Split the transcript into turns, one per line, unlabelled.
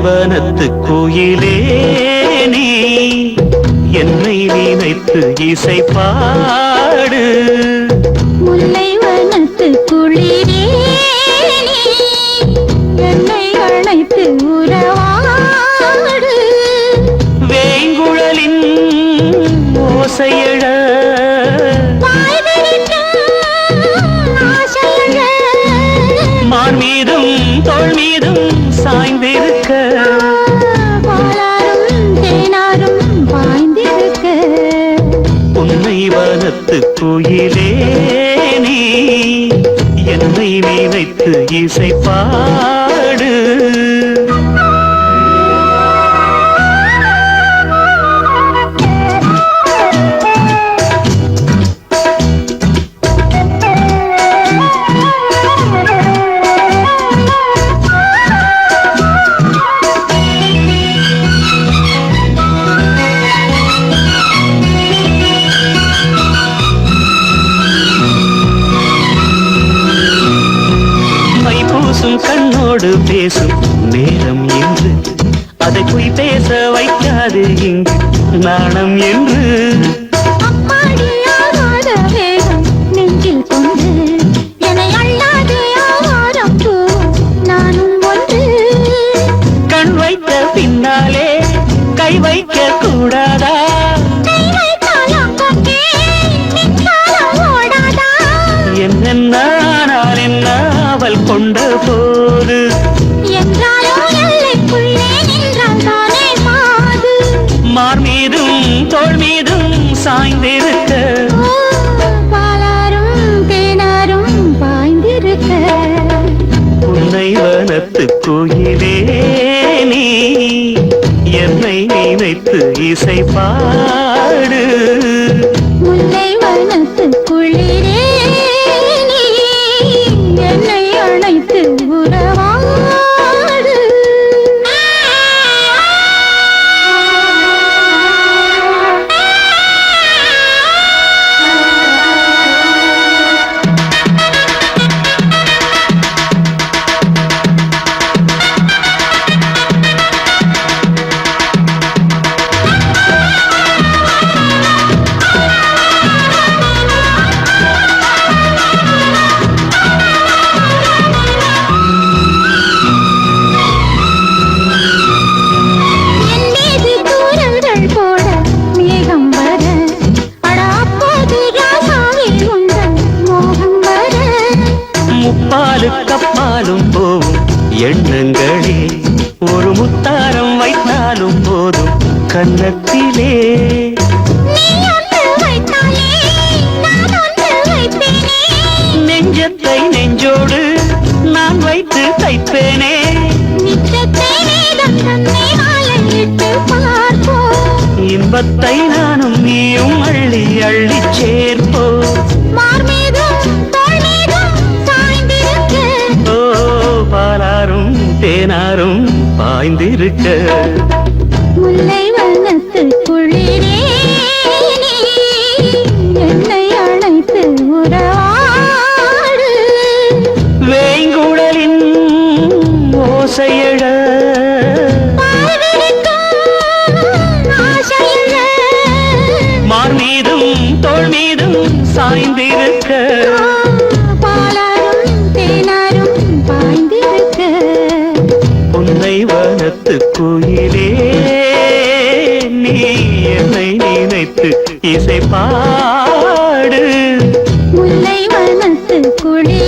புன்னைவனத்து கோயிலே நீ என்னை நினைத்து இசை பாடு.
முல்லை வனத்து குளிரே என்னை அழைத்து உறவாடு.
வேங்குழலின் ஓசையழ. மான் மீதும் தோள் மீதும்
உன்னை
வளர்த்து கோயிலே நீ என்னை நினைத்து இசை பாடு கண்ணோடு பேசும் நேரம் என்று. அதை பொய் பேச வைக்காது இங்கு நாணம் என்று.
பூ
பின்னாலே கை வைக்க கூடாதா என்னென்ன ஆனால் என்ன அவள் கொண்ட போது மீதும் சாய்ந்திருக்க.
பாலாரும் தேனாரும் பாய்ந்திருக்க.
உன்னை வனத்து கோயிலே நீ என்னை நினைத்து இசை பாடு
முல்லை
முப்பாலு கப்பாலும் போவும் எண்ணங்களே ஒரு முத்தாரம் வைத்தாலும் போதும். கன்னத்திலே. நெஞ்சத்தை நெஞ்சோடு நான் வைத்து தைப்பேனே. இன்பத்தை நானும் நீயும் அள்ளி அள்ளி சேர்ப்போ பாய்ந்திருக்க
முல்லை வனத்து குளிரே என்னை அழைத்து உறவாடு.
வேங்குழலின் ஓசையழ. மீதும் தோள் மீதும் சாய்ந்திருக்க
பாலாரும்
குளத்து கோயிலே நீ என்னை நினைத்து இசை பாடு
முல்லை வனத்து குளி